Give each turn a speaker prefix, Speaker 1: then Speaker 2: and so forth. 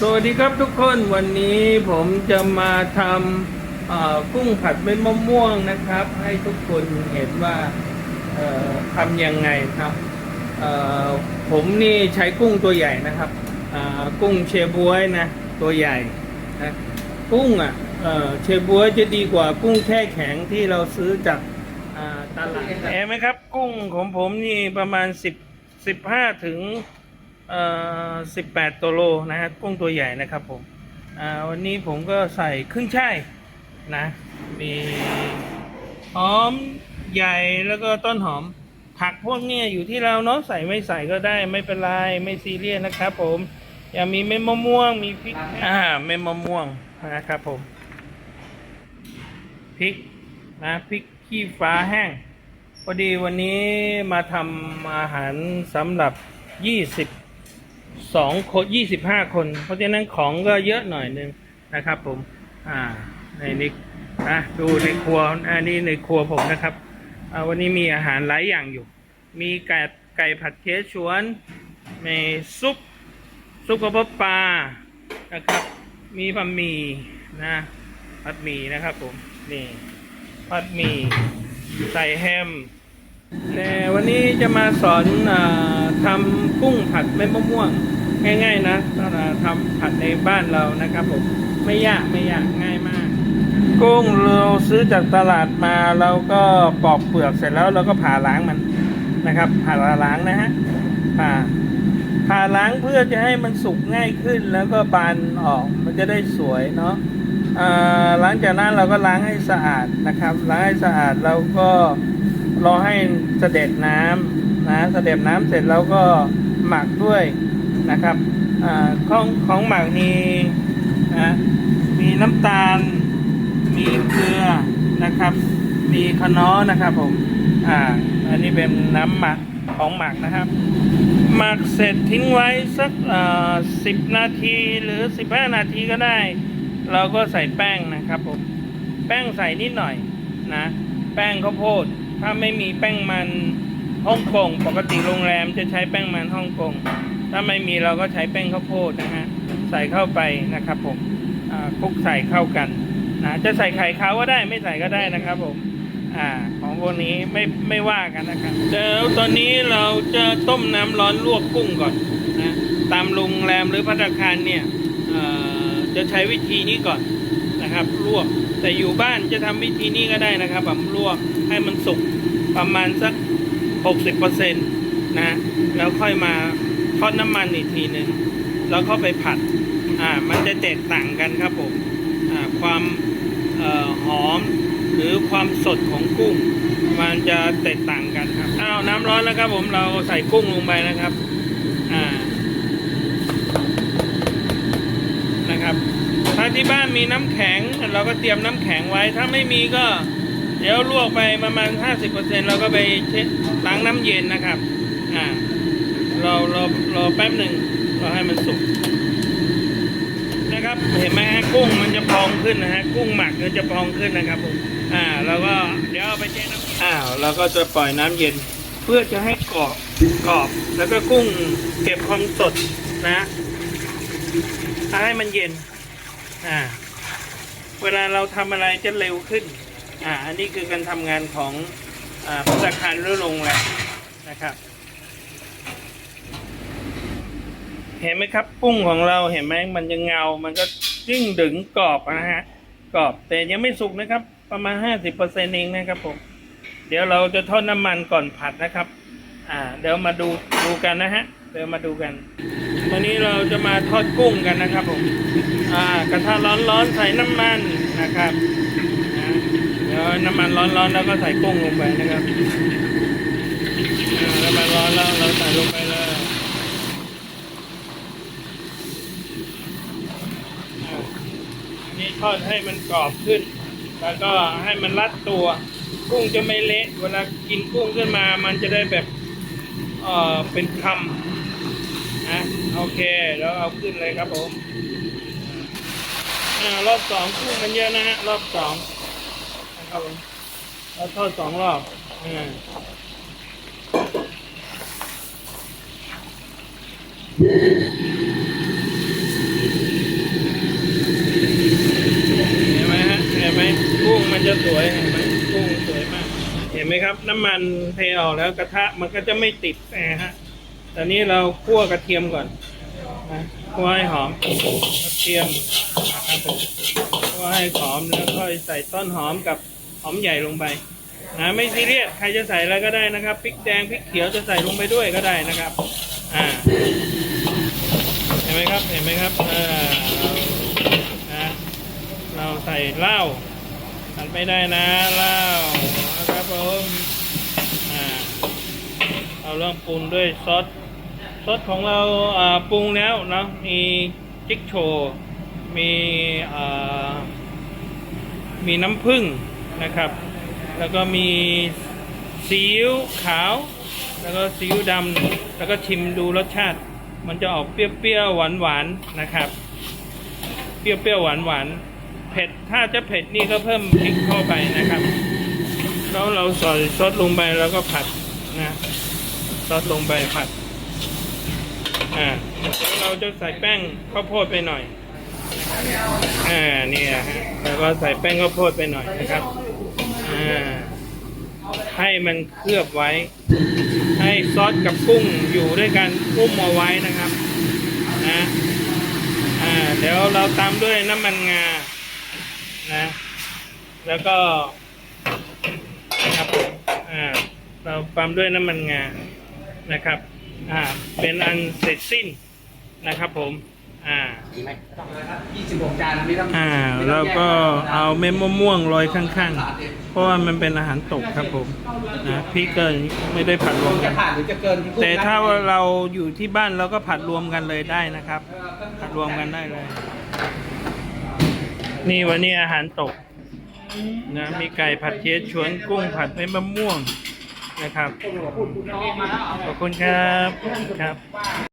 Speaker 1: สวัสดีครับทุกคนวันนี้ผมจะมาทำเอ่อกุ้งผัดเม็ดมะม่วงนะครับ ให้ทุกคนเห็นว่าเอ่อทำยังไงครับเอ่อผมนี่ใช้กุ้งตัวใหญ่นะครับอ่ากุ้งเชบวยนะตัวใหญ่นะกุ้งอะเอ่อเชบวยจะดีกว่ากุ้งแช่แข็งที่เราซื้อจากอ่าตลาดเห็นไหมครับ กุ้งของผมนี่ประมาณ10 15ถึงเอ่อ18ตัวโลนะฮะกุ้งตัวใหญ่นะครับผมวันนี้ผมก็ใส่ครึ่งช่ายนะ มีหอมใหญ่แล้วก็ต้นหอมผักพวกนี้อยู่ที่เราเนาะใส่ไม่ใส่ก็ได้ไม่เป็นไรไม่ซีเรียสนะครับผมอย่ามีเม็ดมะม่วงมีพริกอ่าเม็ดมะม่วงนะครับผมพริกนะพริกขี้ฟ้าแห้ง พอดีวันนี้มาทำอาหารสำหรับ20สองคนยี่สิบห้าคน เพราะฉะนั้นของก็เยอะหน่อยนึงนะครับผม อ่า ในนี้นะดูในครัว อันนี้ในครัวผมนะครับ วันนี้มีอาหารหลายอย่างอยู่ มีไก่ไก่ผัดเคชวน มีซุป ซุปกระเพาะปลา นะครับ มีบะหมี่นะ ผัดหมี่นะครับผม นี่ ผัดหมี่ ใส่แฮม แต่วันนี้จะมาสอนอทำกุ้งผัดเม็ดมะม่วง ง่าย ๆ นะอ่าทำผัดในบ้านเรานะครับผม ไม่ยากไม่ยากง่ายมาก กุ้งเราซื้อจากตลาดมาเราก็ปอกเปลือกเสร็จแล้วเราก็ผ่าล้างมันนะครับ ผ่าล้างนะฮะผ่าผ่าล้างเพื่อจะให้มันสุกง่ายขึ้นแล้วก็บานออกมันจะได้สวยเนาะ หลังจากนั้นเราก็ล้างให้สะอาดนะครับ ล้างให้สะอาดเราก็รอให้เสด็จน้ำนะเสด็จน้ำเสร็จแล้วก็หมักด้วยนะครับอของของหมักนี้นะมีน้ำตาล มีเกลือนะครับ มีขนอนะครับผมอ่าอันนี้เป็นน้ำหมักของหมักนะครับ หมักเสร็จทิ้งไว้สักสิบนาทีหรือสิบห้านาทีก็ได้ เราก็ใส่แป้งนะครับผมแป้งใส่นิดหน่อยนะ แป้งข้าวโพด ถ้าไม่มีแป้งมันฮ่องกงปกติโรงแรมจะใช้แป้งมันฮ่องกงถ้าไม่มีเราก็ใช้แป้งข้าวโพดนะฮะใส่เข้าไปนะครับผมคลุกใส่เข้ากันนะจะใส่ไข่ขาวก็ได้ไม่ใส่ก็ได้นะครับผมอ่าของพวกนี้ไม่ไม่ว่ากันนะครับเดี๋ยวตอนนี้เราจะต้มน้ำร้อนลวกกุ้งก่อนนะตามโรงแรมหรือพัตคารเนี่ยเอ่อ จะใช้วิธีนี้ก่อนนะครับ ลวกแต่อยู่บ้านจะทำวิธีนี้ก็ได้นะครับแบบลวกให้มันสุกประมาณสัก 60%นะแล้วค่อยมาทอดน้ำมันอีกทีหนึ่งแล้วเข้าไปผัดอ่ามันจะแตกต่างกันครับผมอ่าความเอ่อหอมหรือความสดของกุ้ง มันจะแตกต่างกันครับอ้าวน้ำร้อนแล้วครับผมเราใส่กุ้งลงไปนะครับอ่า นะครับ ถ้าที่บ้านมีน้ำแข็งเราก็เตรียมน้ำแข็งไว้ ถ้าไม่มีก็ เดี๋ยวลวกไปประมาณ 50%เราก็ไปเช็ดล้างน้ำเย็นนะครับ อ่าเรารอรอแป๊บหนึ่งเราให้มันสุกนะครับ เห็นไหมฮะกุ้งมันจะพองขึ้นนะฮะกุ้งหมักมันจะพองขึ้นนะครับผมอ่าเราก็เดี๋ยวไปเช็ดน้ำอ้าวเราก็จะปล่อยน้ำเย็น เพื่อจะให้กรอบกรอบ แล้วก็กุ้งเก็บความสดนะ ให้มันเย็น อ่า เวลาเราทำอะไรจะเร็วขึ้น อ่า อันนี้คือการทำงานของอ่าพัตตาคารหรือโรงแรมนะครับ เห็นไหมครับกุ้งของเราเห็นไหมมันยังเงา มันก็ยิ่งดึงกรอบนะฮะกรอบแต่ยังไม่สุกนะครับ ประมาณห้าสิบเปอร์เซ็นต์เองนะครับผมเดี๋ยวเราจะทอดน้ำมันก่อนผัดนะครับ อ่า เดี๋ยวมาดูดูกันนะฮะ เดี๋ยวมาดูกัน วันนี้เราจะมาทอดกุ้งกันนะครับผมอ่ากระทะร้อนๆใส่น้ำมันนะครับเดี๋ยวน้ำมันร้อนๆแล้วก็ใส่กุ้งลงไปนะครับน้ำมันร้อนแล้วเราใส่ลงไปเลยอ่าอันนี้ทอดให้มันกรอบขึ้น แล้วก็ให้มันรัดตัวกุ้งจะไม่เละเวลากินกุ้งขึ้นมามันจะได้แบบเอ่อเป็นคำ โอเคแล้วเอาขึ้นเลยครับผมอ่ารอบสองกุ้งมันเยอะนะฮะรอบสองนะครับผมเราทอดสองรอบอ่าเห็นไหมฮะเห็นไหมกุ้งมันจะสวยเห็นไหมกุ้งสวยมาก เห็นไหมครับ น้ำมันเทออกแล้วกระทะมันก็จะไม่ติดนะฮะตอนนี้เราคั่วกระเทียมก่อน คั่วให้หอมกระเทียมนะครับผมคั่วให้หอมแล้วค่อยใส่ต้นหอมกับหอมใหญ่ลงไปนะไม่ซีเรียสใครจะใส่อะไรก็ได้นะครับพริกแดงพริกเขียวจะใส่ลงไปด้วยก็ได้นะครับอ่าเห็นไหมครับเห็นไหมครับเออนะเราใส่เหล้าตัดไม่ได้นะเหล้านะครับผมอ่าเราเริ่มปรุงด้วยซอส ซอสของเราปรุงแล้วเนาะมีจิ๊กโชมีมีน้ำผึ้งนะครับ แล้วก็มีซีอิ๊วขาว แล้วก็ซีอิ๊วดำแล้วก็ชิมดูรสชาติ มันจะออกเปรี้ยวๆหวานๆนะครับ เปรี้ยวๆหวานๆเผ็ดถ้าจะเผ็ดนี่ก็เพิ่มพริกเข้าไปนะครับแล้วเราใส่ซอสลงไปแล้วก็ผัดนะซอสลงไปผัด อ่าแล้วเราจะใส่แป้งข้าวโพดไปหน่อยอ่านี่นะฮะแล้วก็ใส่แป้งข้าวโพดไปหน่อยนะครับอ่าให้มันเคลือบไว้ ให้ซอสกับกุ้งอยู่ด้วยกันกุ้มเอาไว้นะครับนะอ่าเดี๋ยวเราตามด้วยน้ำมันงานะแล้วก็นะครับอ่าเราตามด้วยน้ำมันงานะครับ อ่าเป็นอันเสร็จสิ้นนะครับผมอ่า
Speaker 2: ยี่สิบหกจานไม่ต้อง
Speaker 1: อ่า
Speaker 2: ไม่ต้
Speaker 1: แล้
Speaker 2: อง
Speaker 1: วก็
Speaker 2: แยก
Speaker 1: เอาเม็ดมะม่วงโรยข้างๆ เพราะว่ามันเป็นอาหารตกครับผมนะพริกเกินไม่ได้ผัดรวมกั
Speaker 2: จะ
Speaker 1: น
Speaker 2: ผ่านหรือจะเกินที่กุ้ง
Speaker 1: แต่ถ้า
Speaker 2: ได้
Speaker 1: ว่าเราอยู่ที่บ้านเราก็ผัดรวมกันเลยได้นะครับ ผัดรวมกันได้เลย นี่วันนี้อาหารตกนะมีไก่ผัดเจี๊ยบชวนกุ้งผัดเม็ดมะม่วง นะครับ ขอบคุณครับ ครับ